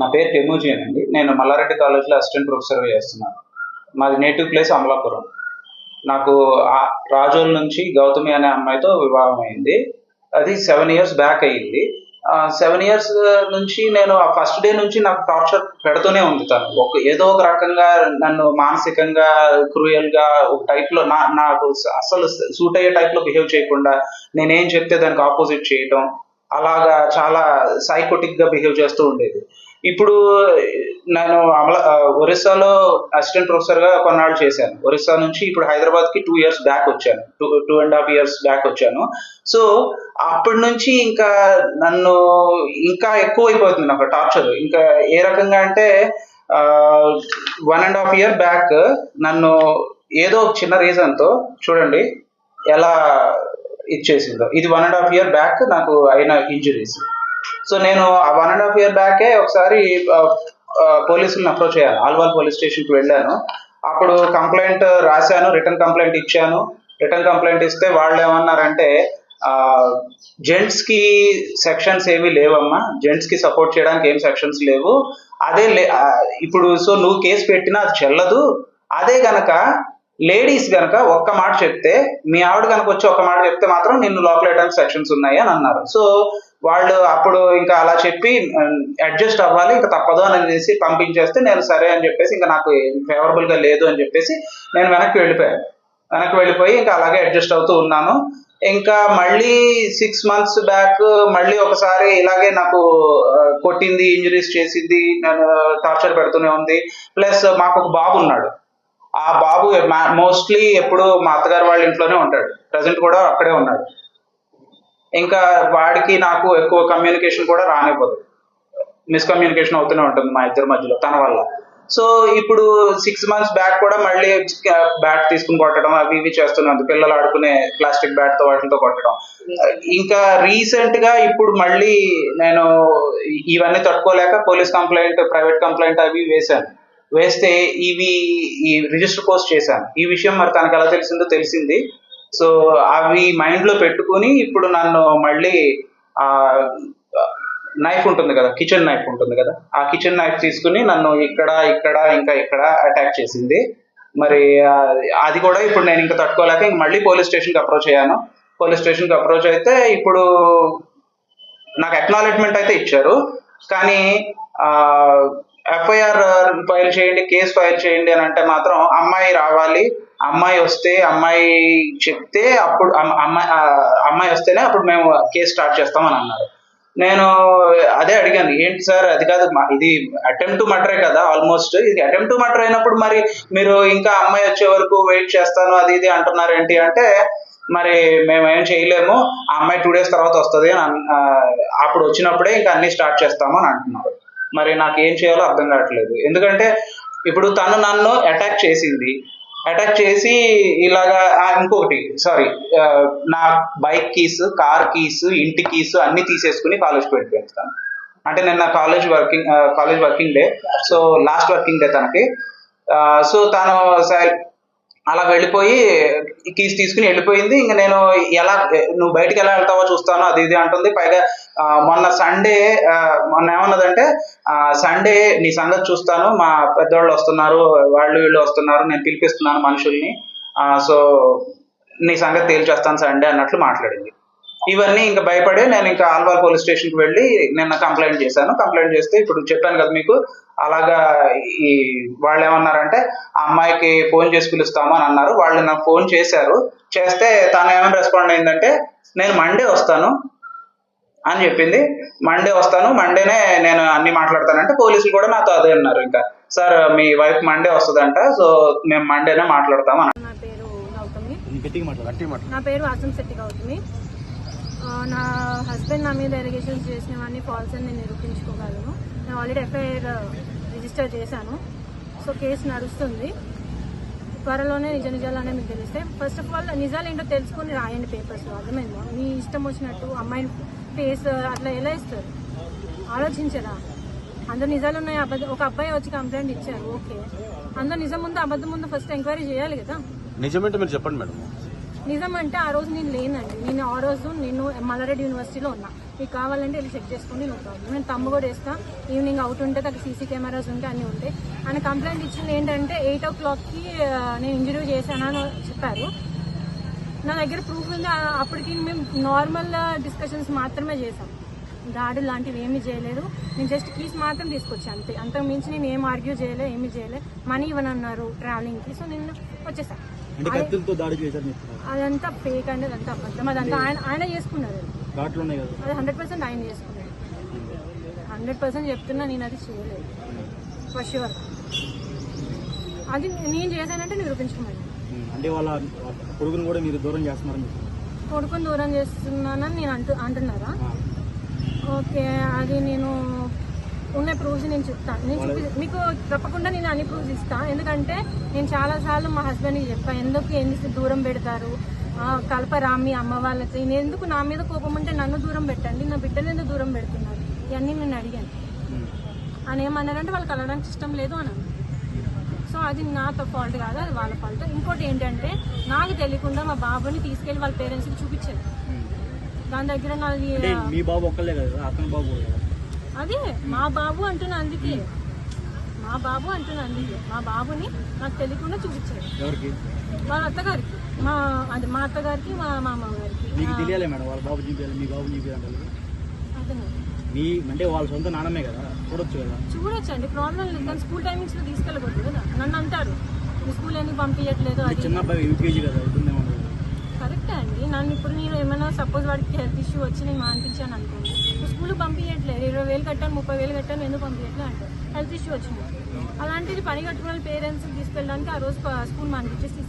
నా పేరు టెమూజియన్ అండి. నేను మల్లారెడ్డి కాలేజ్లో అసిస్టెంట్ ప్రొఫెసర్గా చేస్తున్నాను. మాది నేటివ్ ప్లేస్ అమలాపురం. నాకు రాజోల్ నుంచి గౌతమి అనే అమ్మాయితో వివాహం అయింది. అది సెవెన్ ఇయర్స్ బ్యాక్ అయ్యింది. సెవెన్ ఇయర్స్ నుంచి నేను ఆ ఫస్ట్ డే నుంచి నాకు టార్చర్ పెడుతూనే ఉంది తను. ఒక ఏదో ఒక రకంగా నన్ను మానసికంగా క్రూయల్గా ఒక టైప్లో నా నాకు అసలు సూట్ అయ్యే టైప్లో బిహేవ్ చేయకుండా నేనేం చెప్తే దానికి ఆపోజిట్ చేయటం అలాగా చాలా సైకోటిక్గా బిహేవ్ చేస్తూ ఉండేది. ఇప్పుడు నేను అమల ఒరిస్సాలో అసిస్టెంట్ ప్రొఫెసర్గా కొన్నాళ్ళు చేశాను. ఒరిస్సా నుంచి ఇప్పుడు హైదరాబాద్కి టూ ఇయర్స్ బ్యాక్ వచ్చాను. Two two and half years back వచ్చాను. సో అప్పటి నుంచి ఇంకా నన్ను ఇంకా ఎక్కువ అయిపోతుంది నాకు టార్చర్. ఇంకా ఏ రకంగా అంటే one and half year back నన్ను ఏదో ఒక చిన్న రీజన్తో చూడండి ఎలా ఇచ్చేసిందో. ఇది one and half year back నాకు అయిన ఇంజరీస్. సో నేను ఆ వన్ అండ్ హాఫ్ ఇయర్ బ్యాకే ఒకసారి పోలీసులను అప్రోచ్ అయ్యాను. ఆల్వాల్ పోలీస్ స్టేషన్కి వెళ్ళాను. అప్పుడు కంప్లైంట్ రాశాను రిటర్న్ కంప్లైంట్ ఇచ్చాను. రిటర్న్ కంప్లైంట్ ఇస్తే వాళ్ళు ఏమన్నారంటే జెంట్స్కి సెక్షన్స్ ఏవి లేవమ్మా. జెంట్స్కి సపోర్ట్ చేయడానికి ఏం సెక్షన్స్ లేవు. అదే ఇప్పుడు సో నువ్వు కేసు పెట్టినా అది చెల్లదు. అదే గనక లేడీస్ గనక ఒక్క మాట చెప్తే మీ ఆవిడ కనుక వచ్చి ఒక మాట చెప్తే మాత్రం నిన్ను లోపల వేయడానికి సెక్షన్స్ ఉన్నాయి అని అన్నారు. సో వాళ్ళు అప్పుడు ఇంకా అలా చెప్పి అడ్జస్ట్ అవ్వాలి ఇంకా తప్పదు అని అనేసి పంపించేస్తే నేను సరే అని చెప్పేసి ఇంకా నాకు ఫేవరబుల్గా లేదు అని చెప్పేసి నేను వెనక్కి వెళ్ళిపోయాను. వెనక్కి వెళ్ళిపోయి ఇంకా అలాగే అడ్జస్ట్ అవుతూ ఉన్నాను. ఇంకా మళ్ళీ సిక్స్ మంత్స్ బ్యాక్ మళ్ళీ ఒకసారి ఇలాగే నాకు కొట్టింది ఇంజరీస్ చేసింది నేను టార్చర్ పెడుతూనే ఉంది. ప్లస్ మాకు ఒక బాబు ఉన్నాడు. ఆ బాబు మోస్ట్లీ ఎప్పుడు మా అత్తగారు వాళ్ళ ఇంట్లోనే ఉంటాడు. ప్రజెంట్ కూడా అక్కడే ఉన్నాడు. ఇంకా వాడికి నాకు ఎక్కువ కమ్యూనికేషన్ కూడా రానివ్వదు. మిస్కమ్యూనికేషన్ అవుతూనే ఉంటుంది మా ఇద్దరి మధ్యలో తన వల్ల. సో ఇప్పుడు సిక్స్ మంత్స్ బ్యాక్ కూడా మళ్ళీ బ్యాట్ తీసుకుని కొట్టడం అవి ఇవి చేస్తున్నాను పిల్లలు ఆడుకునే ప్లాస్టిక్ బ్యాట్తో వాటితో కొట్టడం. ఇంకా రీసెంట్గా ఇప్పుడు మళ్ళీ నేను ఇవన్నీ తట్టుకోలేక పోలీస్ కంప్లైంట్ ప్రైవేట్ కంప్లైంట్ అవి వేశాను. వేస్తే ఇవి ఈ రిజిస్టర్ పోస్ట్ చేశాను. ఈ విషయం మరి తనకు ఎలా తెలిసిందో తెలిసింది. సో అవి మైండ్లో పెట్టుకుని ఇప్పుడు నన్ను మళ్ళీ ఆ నైఫ్ ఉంటుంది కదా కిచెన్ నైఫ్ ఉంటుంది కదా ఆ కిచెన్ నైఫ్ తీసుకుని నన్ను ఇక్కడ ఇక్కడ ఇంకా ఇక్కడ అటాక్ చేసింది. మరి అది కూడా ఇప్పుడు నేను ఇంకా తట్టుకోలేక ఇంక మళ్ళీ పోలీస్ స్టేషన్కి అప్రోచ్ అయ్యాను. పోలీస్ స్టేషన్కి అప్రోచ్ అయితే ఇప్పుడు నాకు అక్నాలెడ్జ్మెంట్ అయితే ఇచ్చారు. కానీ ఎఫ్ఐఆర్ ఫైల్ చేయండి కేసు ఫైల్ చేయండి అని అంటే మాత్రం అమ్మాయి రావాలి అమ్మాయి వస్తే అమ్మాయి చెప్తే అప్పుడు అమ్మాయి అమ్మాయి వస్తేనే అప్పుడు మేము కేసు స్టార్ట్ చేస్తామని అన్నారు. నేను అదే అడిగాను ఏంటి సార్ అది కాదు ఇది అటెంప్ట్ టు మర్డరే కదా ఆల్మోస్ట్ ఇది అటెంప్ట్ టు మర్డర్ అయినప్పుడు మరి మీరు ఇంకా అమ్మాయి వచ్చే వరకు వెయిట్ చేస్తాను అది ఇది అంటున్నారు ఏంటి అంటే మరి మేము ఏం చేయలేము ఆ అమ్మాయి టూ డేస్ తర్వాత వస్తుంది అని అన్- అప్పుడు వచ్చినప్పుడే ఇంకా అన్ని స్టార్ట్ చేస్తాము అని అంటున్నారు. మరి నాకు ఏం చేయాలో అర్థం కావట్లేదు. ఎందుకంటే ఇప్పుడు తను నన్ను అటాక్ చేసింది. అటాక్ చేసి ఇలాగా ఇంకొకటి సారీ నా బైక్ కీస్ కార్ కీస్ ఇంటి కీస్ అన్ని తీసేసుకుని కాలేజ్ వెళ్ళిపోయాను. అంటే నిన్న college working college working day so last working day తనకి. సో తను సై- అలా వెళ్ళిపోయి కీస్ తీసుకుని వెళ్ళిపోయింది. ఇంకా నేను ఎలా నువ్వు బయటికి ఎలా వెళ్తావో చూస్తాను అది ఇది అంటుంది. పైగా మొన్న సండే మొన్న ఏమన్నదంటే సండే నీ సంగతి చూస్తాను. మా పెద్దవాళ్ళు వస్తున్నారు వాళ్ళు వీళ్ళు వస్తున్నారు నేను పిలిపిస్తున్నాను మనుషుల్ని. సో నీ సంగతి తేల్చేస్తాను సండే అన్నట్లు మాట్లాడింది. ఇవన్నీ ఇంకా భయపడి నేను ఇంకా ఆల్వాల్ పోలీస్ స్టేషన్కి వెళ్ళి నిన్న కంప్లైంట్ చేశాను. కంప్లైంట్ చేస్తే ఇప్పుడు చెప్పాను కదా మీకు అలాగా ఈ వాళ్ళు ఏమన్నారంటే ఆ అమ్మాయికి ఫోన్ చేసి పిలుస్తాము అని అన్నారు. వాళ్ళు నాకు ఫోన్ చేశారు. చేస్తే తను ఏమైనా రెస్పాండ్ అయిందంటే నేను మండే వస్తాను అని చెప్పింది. మండే వస్తాను. మండేనే నేను అన్ని మాట్లాడతానంటే పోలీసులు కూడా నాతో అదే అన్నారు ఇంకా. సార్ మీ వైఫ్ మండే వస్తుందంట సో మేము మండేనే మాట్లాడతాం నా పేరు నా పేరు ఆసం శెట్టి గౌతమి. నా హస్బెండ్ నా మీద ఎలిగేషన్స్ చేసినవన్నీ ఫాల్స్ అని నేను నిరూపించుకోగలను. నేను ఆల్రెడీ ఎఫ్ఐఆర్ రిజిస్టర్ చేశాను. సో కేసు నడుస్తుంది. త్వరలోనే నిజ నిజాలనే మీకు తెలిస్తే ఫస్ట్ ఆఫ్ ఆల్ నిజాలు ఏంటో తెలుసుకుని రాయండి పేపర్స్లో అర్థమైందా? మీ ఇష్టం వచ్చినట్టు అమ్మాయిని ఫేస్ అట్లా ఎలా ఇస్తారు? ఆలోచించరా? అందరు నిజాలు ఉన్నాయి అబద్ధం ఒక అబ్బాయి వచ్చి కంప్లైంట్ ఇచ్చారు ఓకే. అందరు నిజం ముందు అబద్ధం ముందు ఫస్ట్ ఎంక్వైరీ చేయాలి కదా? నిజమేంటో మీరు చెప్పండి మేడం. నిజం అంటే ఆ రోజు నేను లేనండి. నేను ఆ రోజు నేను మల్లారెడ్డి యూనివర్సిటీలో ఉన్నా. మీకు కావాలంటే వెళ్ళి చెక్ చేసుకోండి నో ప్రాబ్లం. నేను తమ్ము కూడా వేస్తా. ఈవినింగ్ అవుట్ ఉంటే తగ్గ సీసీ కెమెరాస్ ఉంటే అన్నీ ఉంటాయి ఆయన కంప్లైంట్ ఇచ్చింది ఏంటంటే ఎయిట్ ఓ క్లాక్కి నేను ఇంటర్వ్యూ చేశానని చెప్పారు. నా దగ్గర ప్రూఫ్ ఉంది. అప్పటికి మేము నార్మల్ డిస్కషన్స్ మాత్రమే చేసాం దాడులు లాంటివి ఏమీ చేయలేదు. నేను జస్ట్ కీస్ మాత్రం తీసుకొచ్చాను అంతే. అంతకు మించి నేను ఏం ఆర్గ్యూ చేయలే ఏమీ చేయలే. మనీ ఇవ్వనన్నారు ట్రావెలింగ్కి సో నేను వచ్చేసాను అంటే కత్తులతో దాడి చేశారు చెప్తున్నారు. అదంతా ఫేక్ అండి అదంతా అబద్ధం. అదంతా ఆయన ఆయన చేసుకున్నారు. అది. ఘాట్లు ఉన్నాయి కదా. అది హండ్రెడ్ పర్సెంట్ ఆయన చేసుకున్నాడు. హండ్రెడ్ పర్సెంట్ చెప్తున్నా నేను అది చేయలేదు. ఫర్ షూర్ అది నేను చేశానంటే నిరూపించుకున్నాను ఉమ్, అంటే వాళ్ళ కొడుకుని కూడా మీరు దూరం చేస్తున్నారని కొడుకుని దూరం చేస్తున్నానని నేను అంటు అంటున్నారా? ఓకే అది నేను ఉన్న ప్రూఫ్స్ నేను చెప్తాను నేను చూపి మీకు తప్పకుండా నేను అన్ని ప్రూఫ్స్ ఇస్తాను ఎందుకంటే నేను చాలాసార్లు మా హస్బెండ్కి చెప్పాను ఎందుకు ఎందుకు దూరం పెడతారు? ఆ, కలపరా మీ అమ్మ వాళ్ళకి. నేను ఎందుకు నా మీద కోపం ఉంటే నన్ను దూరం పెట్టండి నా బిడ్డని ఎందుకు దూరం పెడుతున్నారు? ఇవన్నీ నేను అడిగాను. అని ఏమన్నారంటే వాళ్ళు కలవడానికి ఇష్టం లేదు అని సో అది నా ఫాల్ట్ కాదు అది వాళ్ళ ఫాల్ట్ ఇంకోటి ఏంటంటే నాకు తెలియకుండా మా బాబుని తీసుకెళ్ళి వాళ్ళ పేరెంట్స్కి చూపించారు. దాని దగ్గర నాది మీ బాబు ఒక్కలే కదా అతని బాబు అదే మా బాబు అంటున్నా అందుకే. మా బాబు అంటున్నా అందుకే. మా బాబుని నాకు తెలియకుండా చూపించారు. వాళ్ళ అత్తగారికి. మా అది మా అత్తగారికి మా మామ గారికి మీకు తెలియాలి మేడం వాళ్ళ బాబు చూపించాలి మీ బాబు చూపించాలి మీ అంటే వాళ్ళ సొంత నాన్నమే కదా చూడొచ్చు కదా. చూడొచ్చండి ప్రాబ్లం లేదు కానీ స్కూల్ టైమింగ్స్లో తీసుకెళ్ళకూడదు కదా. నన్ను అంటారు మీ స్కూల్ ఎందుకు పంపించట్లేదు? మీ అది చిన్న అబ్బాయి యూకేజీ కదా ఇబ్బంది ఏమన్నా కరెక్టే అండి నన్ను ఇప్పుడు నేను సపోజ్ వాడికి హెల్త్ ఇష్యూ వచ్చి నేను మానిపించాను అనుకోండి స్కూల్ పంపించట్లేదు ఇరవై వేలు కట్టాను ముప్పై వేలు కట్టాను ఎందుకు పంపించట్లేదు అంటే హెల్త్ ఇష్యూ వచ్చింది. అలాంటిది పని కట్టుకున్న పేరెంట్స్ తీసుకెళ్ళడానికి ఆ రోజు స్కూల్ మానిపించేసి